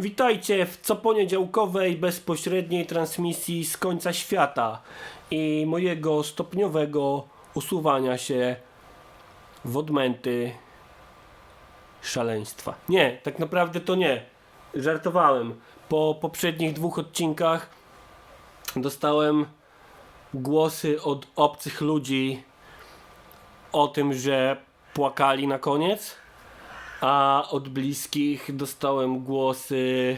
Witajcie w coponiedziałkowej bezpośredniej transmisji z końca świata i mojego stopniowego usuwania się w odmęty szaleństwa. Nie, tak naprawdę to nie. Żartowałem. Po poprzednich dwóch odcinkach dostałem głosy od obcych ludzi o tym, że płakali na koniec a od bliskich dostałem głosy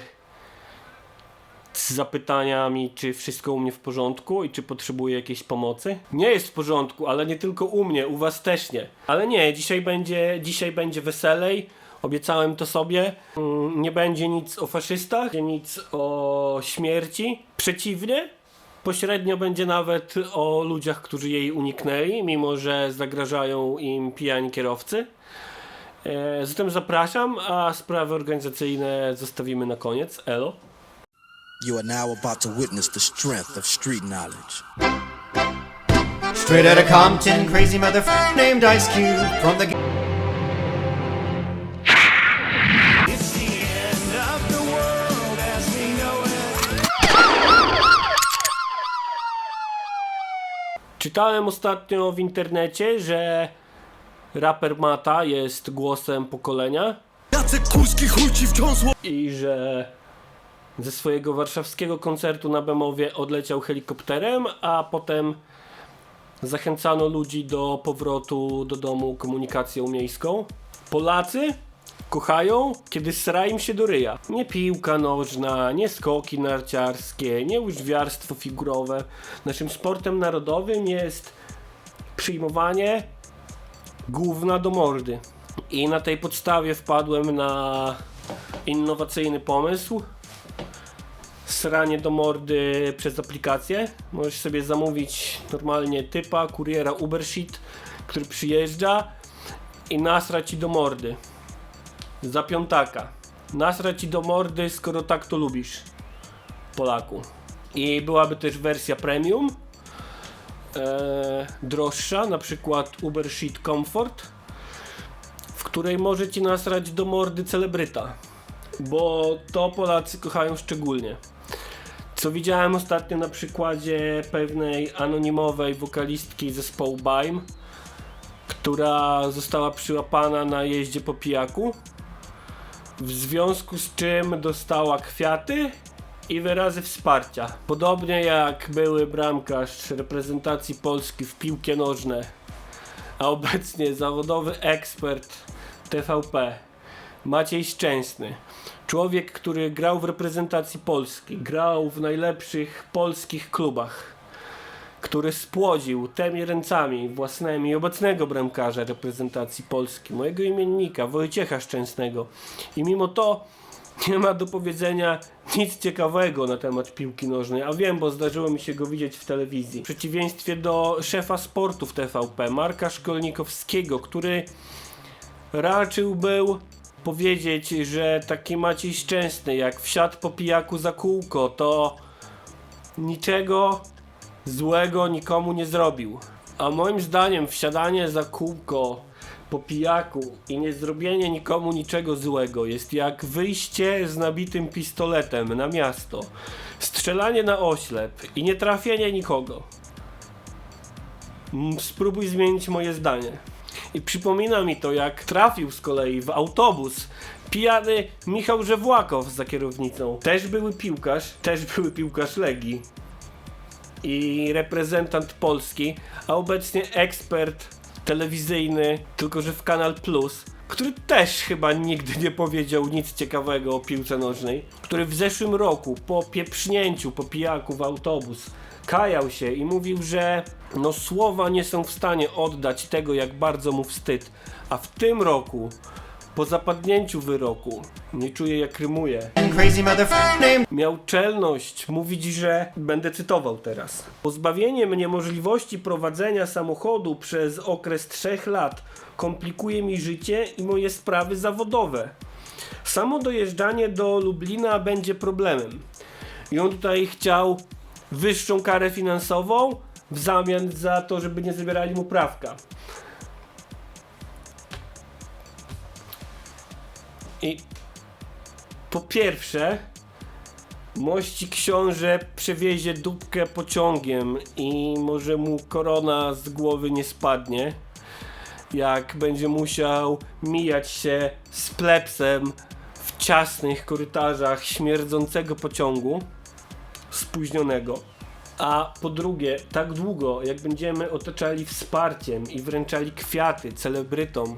z zapytaniami, czy wszystko u mnie w porządku i czy potrzebuję jakiejś pomocy. Nie jest w porządku, ale nie tylko u mnie, u was też nie. Ale nie, dzisiaj będzie, dzisiaj będzie weselej. Obiecałem to sobie. Mm, Nie będzie nic o faszystach, nic o śmierci. Przeciwnie, pośrednio będzie nawet o ludziach, którzy jej uniknęli, mimo że zagrażają im pijani kierowcy. E, Zatem zapraszam, a sprawy organizacyjne zostawimy na koniec. Elo. You are now about to witness the strength of street knowledge. Straight outta Compton, crazy motherfucker named Ice Cube from the. Czytałem ostatnio w internecie, że raper Mata jest głosem pokolenia Jacek Kurski chuj ci wciąż i że ze swojego warszawskiego koncertu na Bemowie odleciał helikopterem, a potem zachęcano ludzi do powrotu do domu komunikacją miejską. Polacy kochają, kiedy sra im się do ryja. Nie piłka nożna, nie skoki narciarskie, nie łyżwiarstwo figurowe. Naszym sportem narodowym jest przyjmowanie gówna do mordy. I na tej podstawie wpadłem na innowacyjny pomysł. Sranie do mordy przez aplikację. Możesz sobie zamówić normalnie typa, kuriera Ubersheet, który przyjeżdża i nasra ci do mordy. Za piątaka. Nasra ci do mordy, skoro tak to lubisz. Polaku. I byłaby też wersja premium. E, droższa, na przykład Uber Sheet Comfort, w której możecie nasrać do mordy celebryta, bo to Polacy kochają szczególnie. Co widziałem ostatnio na przykładzie pewnej anonimowej wokalistki zespołu Baim, która została przyłapana na jeździe po pijaku, w związku z czym dostała kwiaty i wyrazy wsparcia. Podobnie jak były bramkarz reprezentacji Polski w piłkę nożne, a obecnie zawodowy ekspert TVP Maciej Szczęsny. Człowiek, który grał w reprezentacji Polski, grał w najlepszych polskich klubach, który spłodził tymi ręcami własnymi obecnego bramkarza reprezentacji Polski, mojego imiennika Wojciecha Szczęsnego. I mimo to nie ma do powiedzenia nic ciekawego na temat piłki nożnej, a wiem, bo zdarzyło mi się go widzieć w telewizji. W przeciwieństwie do szefa sportu w TVP, Marka Szkolnikowskiego, który raczył był powiedzieć, że taki Maciej Szczęsny, jak wsiadł po pijaku za kółko, to niczego złego nikomu nie zrobił. A moim zdaniem wsiadanie za kółko po pijaku i nie zrobienie nikomu niczego złego jest jak wyjście z nabitym pistoletem na miasto, strzelanie na oślep i nie trafienie nikogo. Mm, Spróbuj zmienić moje zdanie. I przypomina mi to, jak trafił z kolei w autobus pijany Michał Żewłakow za kierownicą. Też były piłkarz, też były piłkarz Legii i reprezentant Polski, a obecnie ekspert telewizyjny, tylko że w Kanal Plus, który też chyba nigdy nie powiedział nic ciekawego o piłce nożnej, który w zeszłym roku po pieprznięciu, po pijaku w autobus kajał się i mówił, że no słowa nie są w stanie oddać tego, jak bardzo mu wstyd, a w tym roku po zapadnięciu wyroku nie czuje jak rymuje Crazy miał czelność mówić, że będę cytował teraz. Pozbawienie mnie możliwości prowadzenia samochodu przez okres trzech lat komplikuje mi życie i moje sprawy zawodowe. Samo dojeżdżanie do Lublina będzie problemem. I on tutaj chciał wyższą karę finansową w zamian za to, żeby nie zabierali mu prawka. I Po pierwsze, mości książę przewiezie dupkę pociągiem i może mu korona z głowy nie spadnie. Jak będzie musiał mijać się z plepsem w ciasnych korytarzach śmierdzącego pociągu spóźnionego. A po drugie, tak długo jak będziemy otaczali wsparciem i wręczali kwiaty celebrytom,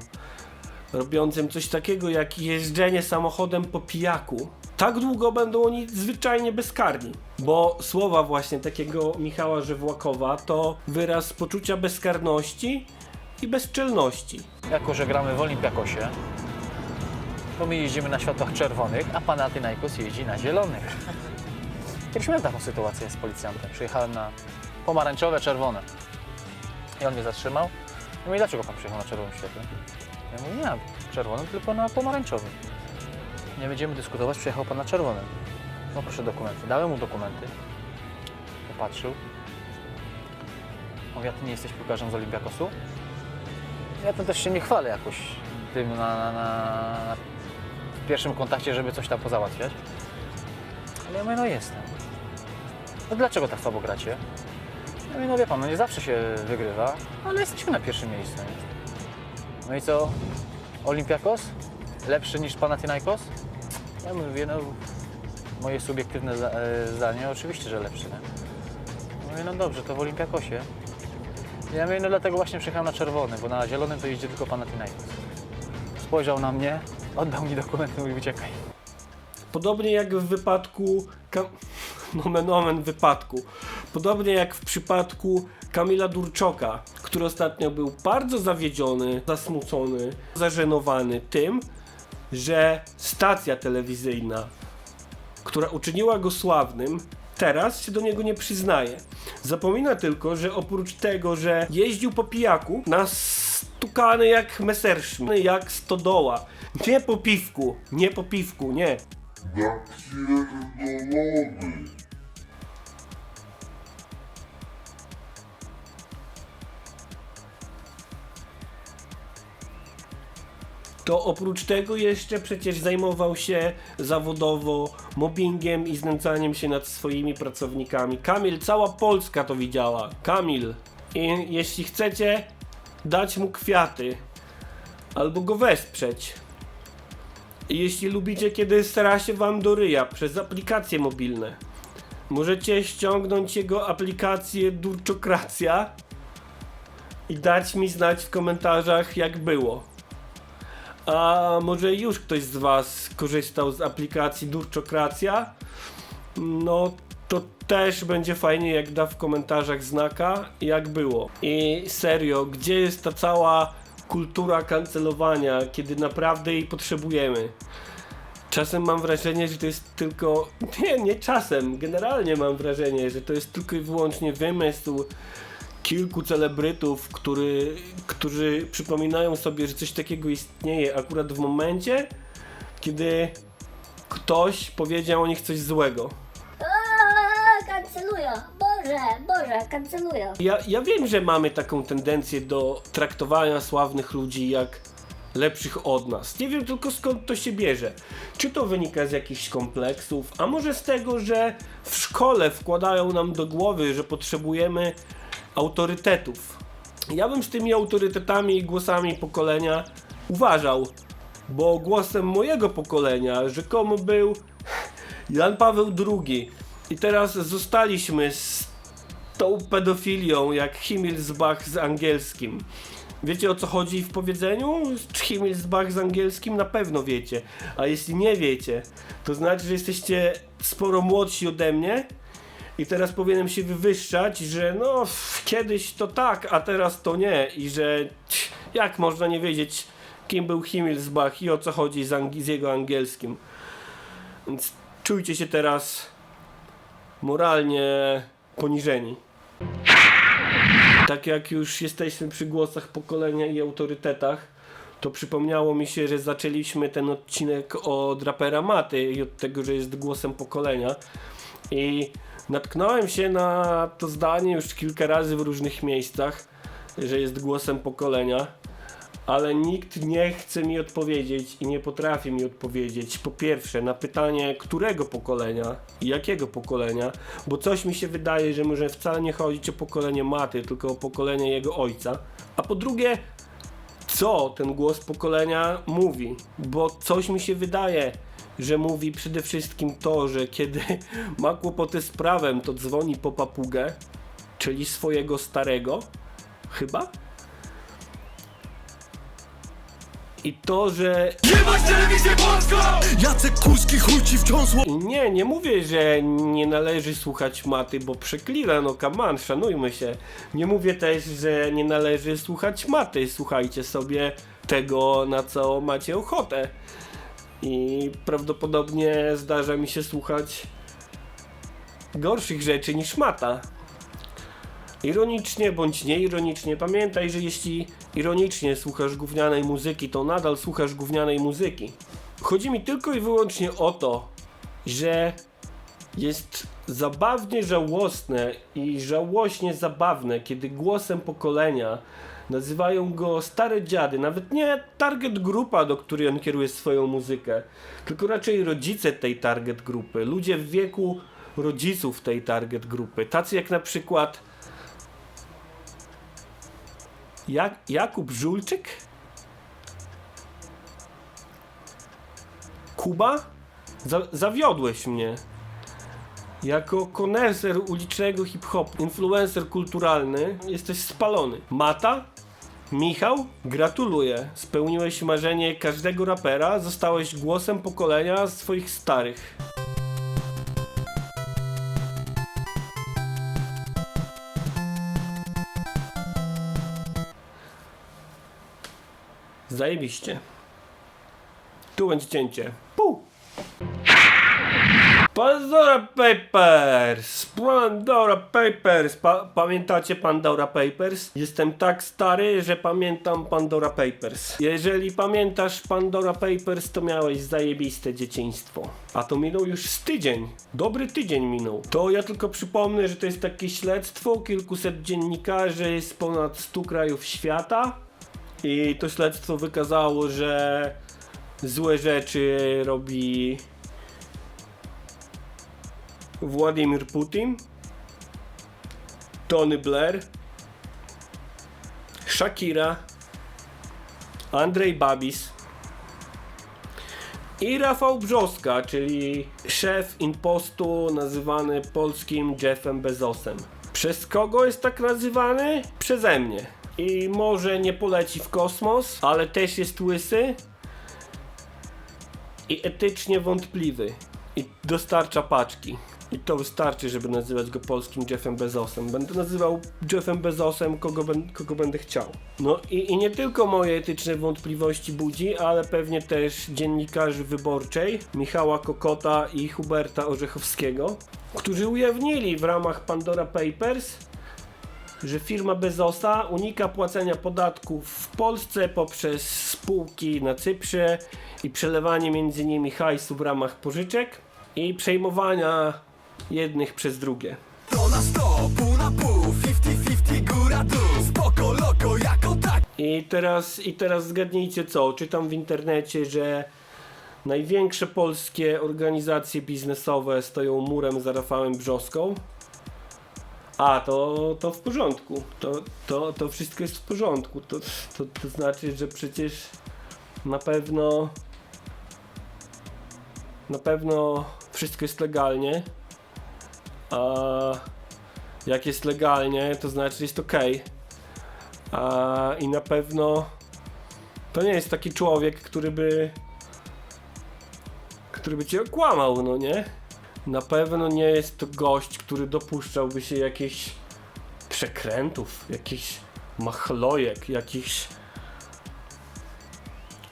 robiącym coś takiego jak jeżdżenie samochodem po pijaku. Tak długo będą oni zwyczajnie bezkarni. Bo słowa właśnie takiego Michała Żewłakowa to wyraz poczucia bezkarności i bezczelności. Jako, że gramy w Olimpiakosie, to my jeździmy na światłach czerwonych, a Panathinaikos jeździ na zielonych. Kiedyś miałem taką sytuację z policjantem. Przyjechałem na pomarańczowe, czerwone. I on mnie zatrzymał. Ja mówię, dlaczego pan przyjechał na czerwonym świetle? Ja mówię, nie czerwonym, tylko na pomarańczowym. Nie będziemy dyskutować, przyjechał pan na czerwonym. No proszę dokumenty. Dałem mu dokumenty. Popatrzył. Mówi, a ty nie jesteś piłkarzem z Olimpiakosu? Ja to też się nie chwalę jakoś tym na, na, na w pierwszym kontakcie, żeby coś tam pozałatwiać. Ale ja mówię, no jestem. No dlaczego tak słabo gracie? Ja mówię, no wie pan, no nie zawsze się wygrywa, ale jesteśmy na pierwszym miejscu. No i co? Olimpiakos? Lepszy niż Panathinaikos? Ja mówię, no moje subiektywne e, zdanie, oczywiście, że lepszy. Nie? Mówię, no dobrze, to w Olimpiakosie. Ja mówię, no dlatego właśnie przyjechałem na czerwony, bo na zielonym to jeździ tylko Panathinaikos. Spojrzał na mnie, oddał mi dokumenty, mówi uciekaj. Podobnie jak w wypadku. Ka- nomen omen wypadku. Podobnie jak w przypadku Kamila Durczoka, który ostatnio był bardzo zawiedziony, zasmucony, zażenowany tym, że stacja telewizyjna, która uczyniła go sławnym, teraz się do niego nie przyznaje. Zapomina tylko, że oprócz tego, że jeździł po pijaku, nastukany jak Messerschmitt, jak stodoła. Nie po piwku, nie po piwku, nie. To oprócz tego jeszcze przecież zajmował się zawodowo mobbingiem i znęcaniem się nad swoimi pracownikami. Kamil, cała Polska to widziała. Kamil. I jeśli chcecie dać mu kwiaty albo go wesprzeć, jeśli lubicie, kiedy stara się wam do ryja przez aplikacje mobilne, możecie ściągnąć jego aplikację Durczokracja i dać mi znać w komentarzach, jak było. A może już ktoś z Was korzystał z aplikacji Durczokracja? No to też będzie fajnie, jak da w komentarzach znaka, jak było. I serio, gdzie jest ta cała kultura kancelowania, kiedy naprawdę jej potrzebujemy? Czasem mam wrażenie, że to jest tylko. Nie, nie czasem. Generalnie mam wrażenie, że to jest tylko i wyłącznie wymysł kilku celebrytów, który, którzy przypominają sobie, że coś takiego istnieje akurat w momencie, kiedy ktoś powiedział o nich coś złego. Aaa, kancelują. Boże, Boże, kancelują. Ja, ja wiem, że mamy taką tendencję do traktowania sławnych ludzi jak lepszych od nas. Nie wiem tylko skąd to się bierze. Czy to wynika z jakichś kompleksów, a może z tego, że w szkole wkładają nam do głowy, że potrzebujemy autorytetów. Ja bym z tymi autorytetami i głosami pokolenia uważał, bo głosem mojego pokolenia rzekomo był Jan Paweł II. I teraz zostaliśmy z tą pedofilią jak Himmelsbach z angielskim. Wiecie o co chodzi w powiedzeniu? Himmelsbach z angielskim na pewno wiecie. A jeśli nie wiecie, to znaczy, że jesteście sporo młodsi ode mnie i teraz powinienem się wywyższać, że no kiedyś to tak, a teraz to nie i że jak można nie wiedzieć kim był Himmelsbach i o co chodzi z, angi- z jego angielskim. Więc czujcie się teraz moralnie poniżeni. Tak jak już jesteśmy przy głosach pokolenia i autorytetach, to przypomniało mi się, że zaczęliśmy ten odcinek od rapera Maty i od tego, że jest głosem pokolenia. I natknąłem się na to zdanie już kilka razy w różnych miejscach, że jest głosem pokolenia. ale nikt nie chce mi odpowiedzieć i nie potrafi mi odpowiedzieć. Po pierwsze, na pytanie, którego pokolenia i jakiego pokolenia, bo coś mi się wydaje, że może wcale nie chodzić o pokolenie maty, tylko o pokolenie jego ojca. A po drugie, co ten głos pokolenia mówi, bo coś mi się wydaje, że mówi przede wszystkim to, że kiedy ma kłopoty z prawem, to dzwoni po papugę, czyli swojego starego, chyba. I to, że Jacek Kurski chuj ci wciąż nie, nie mówię, że nie należy słuchać maty, bo przeklina, no kaman, szanujmy się. Nie mówię też, że nie należy słuchać maty. Słuchajcie sobie tego, na co macie ochotę. I prawdopodobnie zdarza mi się słuchać gorszych rzeczy niż mata. Ironicznie bądź nieironicznie, pamiętaj, że jeśli ironicznie słuchasz gównianej muzyki, to nadal słuchasz gównianej muzyki. Chodzi mi tylko i wyłącznie o to, że jest zabawnie żałosne i żałośnie zabawne, kiedy głosem pokolenia nazywają go stare dziady, nawet nie target grupa, do której on kieruje swoją muzykę, tylko raczej rodzice tej target grupy, ludzie w wieku rodziców tej target grupy, tacy jak na przykład jak, Jakub Żulczyk? Kuba? Za, zawiodłeś mnie. Jako koneser ulicznego hip-hopu, influencer kulturalny, jesteś spalony. Mata? Michał? Gratuluję. Spełniłeś marzenie każdego rapera, zostałeś głosem pokolenia swoich starych. Zajebiście. Tu będzie cięcie. Pu! Pandora Papers! Pandora Papers! Pa pamiętacie Pandora Papers? Jestem tak stary, że pamiętam Pandora Papers. Jeżeli pamiętasz Pandora Papers, to miałeś zajebiste dzieciństwo. A to minął już z tydzień. Dobry tydzień minął. To ja tylko przypomnę, że to jest takie śledztwo kilkuset dziennikarzy z ponad 100 krajów świata. I to śledztwo wykazało, że złe rzeczy robi Władimir Putin, Tony Blair, Shakira, Andrzej Babis i Rafał Brzoska, czyli szef impostu nazywany polskim Jeffem Bezosem. Przez kogo jest tak nazywany? Przeze mnie. I może nie poleci w kosmos, ale też jest łysy i etycznie wątpliwy i dostarcza paczki. I to wystarczy, żeby nazywać go polskim Jeffem Bezosem. Będę nazywał Jeffem Bezosem, kogo, ben, kogo będę chciał. No i, i nie tylko moje etyczne wątpliwości budzi, ale pewnie też dziennikarzy wyborczej, Michała Kokota i Huberta Orzechowskiego, którzy ujawnili w ramach Pandora Papers, że firma Bezosa unika płacenia podatków w Polsce poprzez spółki na Cyprze i przelewanie między nimi hajsu w ramach pożyczek i przejmowania jednych przez drugie. To na 100, pół na pół, 50-50, góra dół Spoko, loko, jako tak I teraz, I teraz zgadnijcie co, czytam w internecie, że największe polskie organizacje biznesowe stoją murem za Rafałem Brzoską. A, to, to w porządku. To, to, to wszystko jest w porządku. To, to, to znaczy, że przecież na pewno na pewno wszystko jest legalnie. A jak jest legalnie, to znaczy, jest ok. A, I na pewno to nie jest taki człowiek, który by który by cię okłamał, no nie? Na pewno nie jest to gość, który dopuszczałby się jakichś przekrętów, jakichś machlojek, jakichś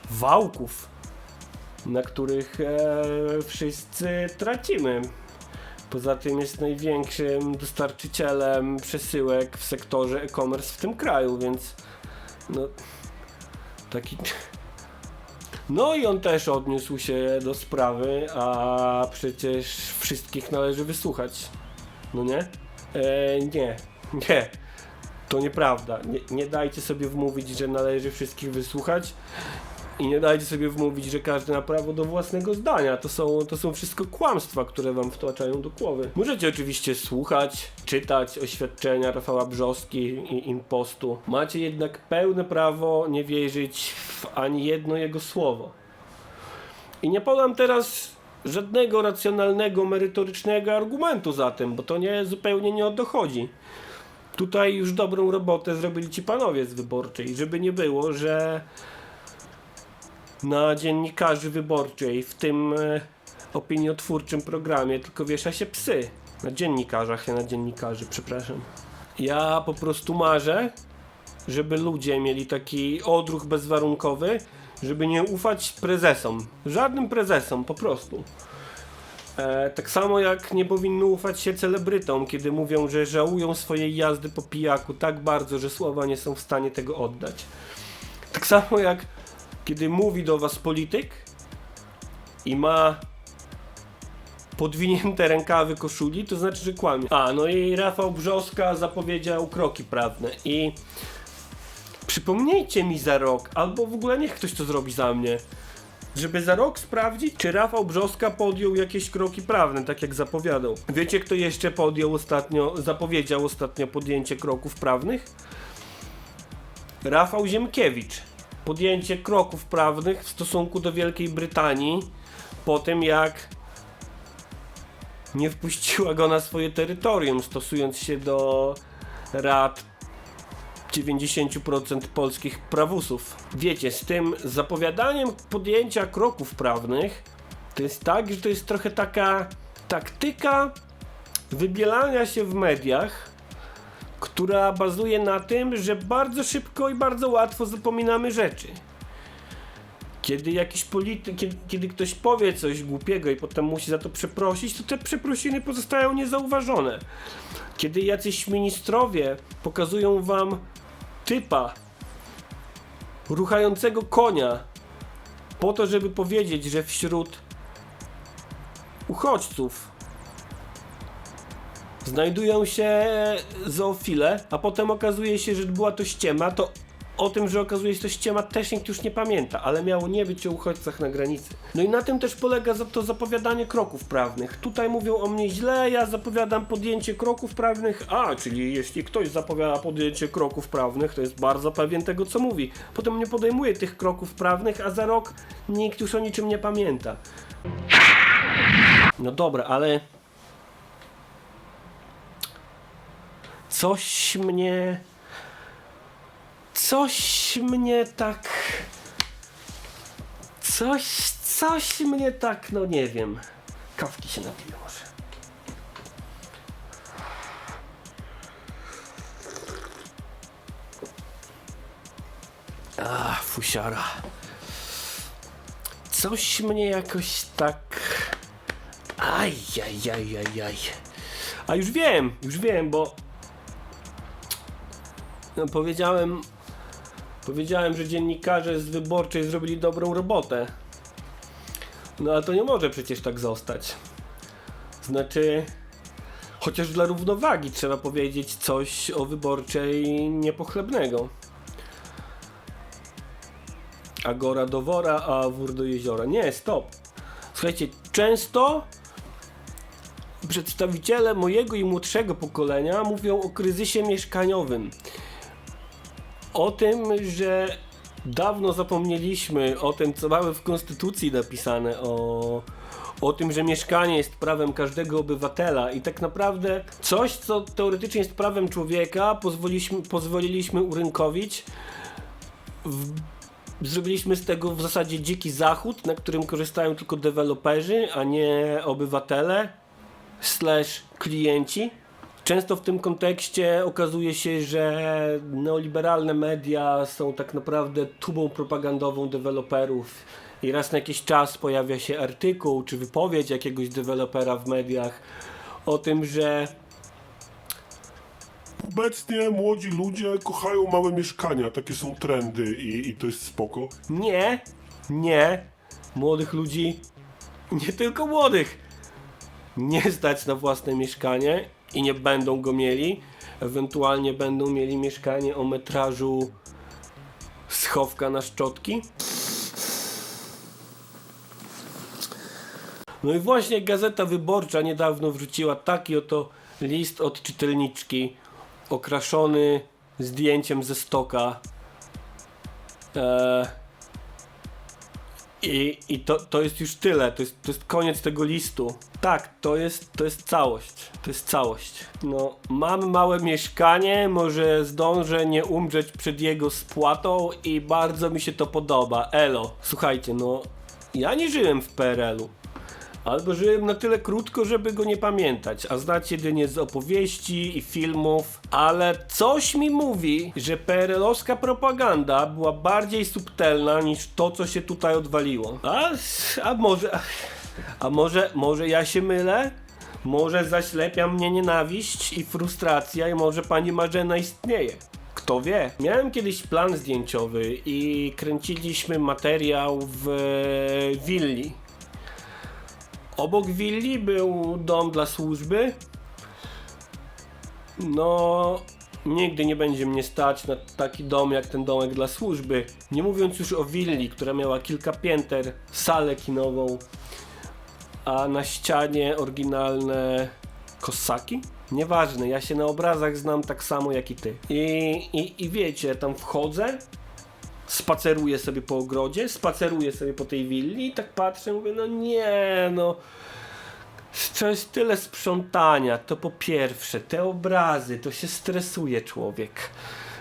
wałków, na których e, wszyscy tracimy. Poza tym jest największym dostarczycielem przesyłek w sektorze e-commerce w tym kraju, więc no taki. No i on też odniósł się do sprawy, a przecież wszystkich należy wysłuchać. No nie? E, nie, nie. To nieprawda. Nie, nie dajcie sobie wmówić, że należy wszystkich wysłuchać. I nie dajcie sobie wmówić, że każdy ma prawo do własnego zdania. To są, to są wszystko kłamstwa, które wam wtłaczają do głowy. Możecie oczywiście słuchać, czytać oświadczenia Rafała Brzoski i impostu. Macie jednak pełne prawo nie wierzyć w ani jedno jego słowo. I nie podam teraz żadnego racjonalnego, merytorycznego argumentu za tym, bo to nie zupełnie nie o to chodzi. Tutaj już dobrą robotę zrobili ci panowie z wyborczej, żeby nie było, że na dziennikarzy wyborczej w tym e, opiniotwórczym programie tylko wiesza się psy. Na dziennikarzach, nie na dziennikarzy, przepraszam. Ja po prostu marzę, żeby ludzie mieli taki odruch bezwarunkowy, żeby nie ufać prezesom. Żadnym prezesom, po prostu. E, tak samo jak nie powinno ufać się celebrytom, kiedy mówią, że żałują swojej jazdy po pijaku tak bardzo, że słowa nie są w stanie tego oddać. Tak samo jak kiedy mówi do was polityk i ma podwinięte rękawy koszuli, to znaczy, że kłamie. A, no i Rafał Brzoska zapowiedział kroki prawne i przypomnijcie mi za rok, albo w ogóle niech ktoś to zrobi za mnie, żeby za rok sprawdzić, czy Rafał Brzoska podjął jakieś kroki prawne, tak jak zapowiadał. Wiecie, kto jeszcze podjął ostatnio, zapowiedział ostatnio podjęcie kroków prawnych? Rafał Ziemkiewicz. Podjęcie kroków prawnych w stosunku do Wielkiej Brytanii po tym, jak nie wpuściła go na swoje terytorium, stosując się do rad 90% polskich prawusów. Wiecie, z tym zapowiadaniem podjęcia kroków prawnych to jest tak, że to jest trochę taka taktyka wybielania się w mediach, która bazuje na tym, że bardzo szybko i bardzo łatwo zapominamy rzeczy. Kiedy jakiś polityk, kiedy, kiedy ktoś powie coś głupiego i potem musi za to przeprosić, to te przeprosiny pozostają niezauważone. Kiedy jacyś ministrowie pokazują wam typa ruchającego konia po to, żeby powiedzieć, że wśród uchodźców znajdują się zoofile, a potem okazuje się, że była to ściema, to o tym, że okazuje się to ściema też nikt już nie pamięta, ale miało nie być o uchodźcach na granicy. No i na tym też polega to zapowiadanie kroków prawnych. Tutaj mówią o mnie źle, ja zapowiadam podjęcie kroków prawnych, a, czyli jeśli ktoś zapowiada podjęcie kroków prawnych, to jest bardzo pewien tego, co mówi. Potem nie podejmuje tych kroków prawnych, a za rok nikt już o niczym nie pamięta. No dobra, ale coś mnie. Coś mnie tak. Coś, coś mnie tak, no nie wiem. Kawki się napiję może. A, fusiara. Coś mnie jakoś tak. Aj, aj, aj, aj, aj. A już wiem, już wiem, bo powiedziałem, powiedziałem, że dziennikarze z wyborczej zrobili dobrą robotę. No ale to nie może przecież tak zostać. Znaczy, chociaż dla równowagi trzeba powiedzieć coś o wyborczej niepochlebnego. Agora do wora, a wór do jeziora. Nie, stop. Słuchajcie, często przedstawiciele mojego i młodszego pokolenia mówią o kryzysie mieszkaniowym. O tym, że dawno zapomnieliśmy o tym, co mamy w Konstytucji napisane, o, o tym, że mieszkanie jest prawem każdego obywatela i tak naprawdę coś, co teoretycznie jest prawem człowieka, pozwoliliśmy, pozwoliliśmy urynkowić. W, zrobiliśmy z tego w zasadzie dziki zachód, na którym korzystają tylko deweloperzy, a nie obywatele slash klienci. Często w tym kontekście okazuje się, że neoliberalne media są tak naprawdę tubą propagandową deweloperów i raz na jakiś czas pojawia się artykuł czy wypowiedź jakiegoś dewelopera w mediach o tym, że Obecnie młodzi ludzie kochają małe mieszkania, takie są trendy i, i to jest spoko. nie, nie, młodych ludzi, nie tylko młodych, nie stać na własne mieszkanie i nie będą go mieli, Ewentualnie będą mieli mieszkanie o metrażu schowka na szczotki. No i właśnie Gazeta Wyborcza niedawno wrzuciła taki oto list od czytelniczki okraszony zdjęciem ze stoka. Eee, I i to, to jest już tyle, to jest, to jest koniec tego listu. Tak, to jest, to jest całość. To jest całość. No, mam małe mieszkanie, może zdążę nie umrzeć przed jego spłatą i bardzo mi się to podoba. Elo, słuchajcie, no, ja nie żyłem w PRL-u. Albo żyłem na tyle krótko, żeby go nie pamiętać, a znać jedynie z opowieści i filmów, ale coś mi mówi, że PRL-owska propaganda była bardziej subtelna niż to, co się tutaj odwaliło. A, a może, a może, może ja się mylę? Może zaślepia mnie nienawiść i frustracja i może pani Marzena istnieje. Kto wie? Miałem kiedyś plan zdjęciowy i kręciliśmy materiał w e, willi. Obok willi był dom dla służby. No, nigdy nie będzie mnie stać na taki dom jak ten domek dla służby. Nie mówiąc już o willi, która miała kilka pięter, salę kinową, a na ścianie oryginalne kosaki? Nieważne, ja się na obrazach znam tak samo jak i ty. I, i, i wiecie, tam wchodzę, spaceruję sobie po ogrodzie, spaceruję sobie po tej willi i tak patrzę, mówię, no nie, no. To jest tyle sprzątania, to po pierwsze, te obrazy, to się stresuje człowiek,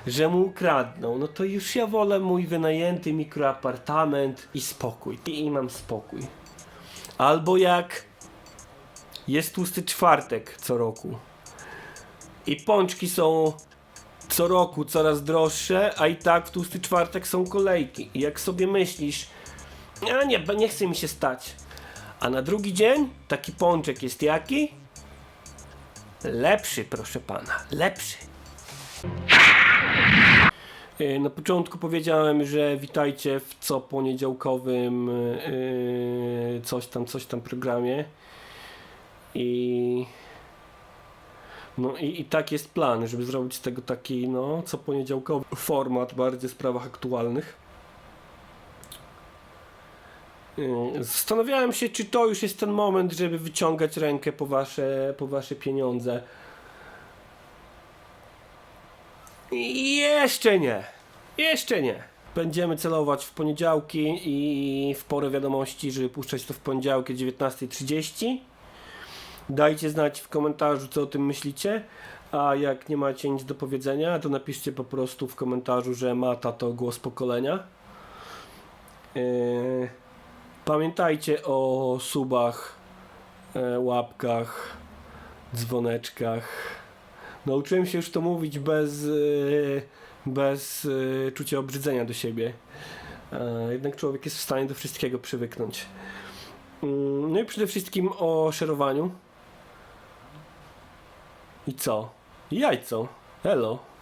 że mu ukradną, no to już ja wolę mój wynajęty mikroapartament i spokój, i, i mam spokój. Albo jak jest tłusty czwartek co roku i pączki są co roku coraz droższe, a i tak w tłusty czwartek są kolejki. I jak sobie myślisz, a nie, nie chce mi się stać. A na drugi dzień taki pączek jest jaki? Lepszy, proszę pana, lepszy. Yy, Na początku powiedziałem, że witajcie w co poniedziałkowym yy, coś tam, coś tam programie. I no i, i tak jest plan, żeby zrobić z tego taki, no, co poniedziałkowy format bardziej w sprawach aktualnych. Yy, Zastanawiałem się, czy to już jest ten moment, żeby wyciągać rękę po wasze, po wasze pieniądze. I Jeszcze nie. Jeszcze nie. Będziemy celować w poniedziałki i w porę wiadomości, żeby puszczać to w poniedziałki o 19.30. Dajcie znać w komentarzu, co o tym myślicie. A jak nie macie nic do powiedzenia, to napiszcie po prostu w komentarzu, że Mata to głos pokolenia. Yy, pamiętajcie o subach, e, łapkach, dzwoneczkach. Nauczyłem się już to mówić bez, e, bez e, czucia obrzydzenia do siebie. E, Jednak człowiek jest w stanie do wszystkiego przywyknąć. Mm, No i przede wszystkim o szerowaniu. I co? Jajco. Elo. “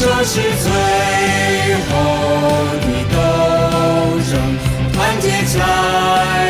这是最后的斗争，团结起来！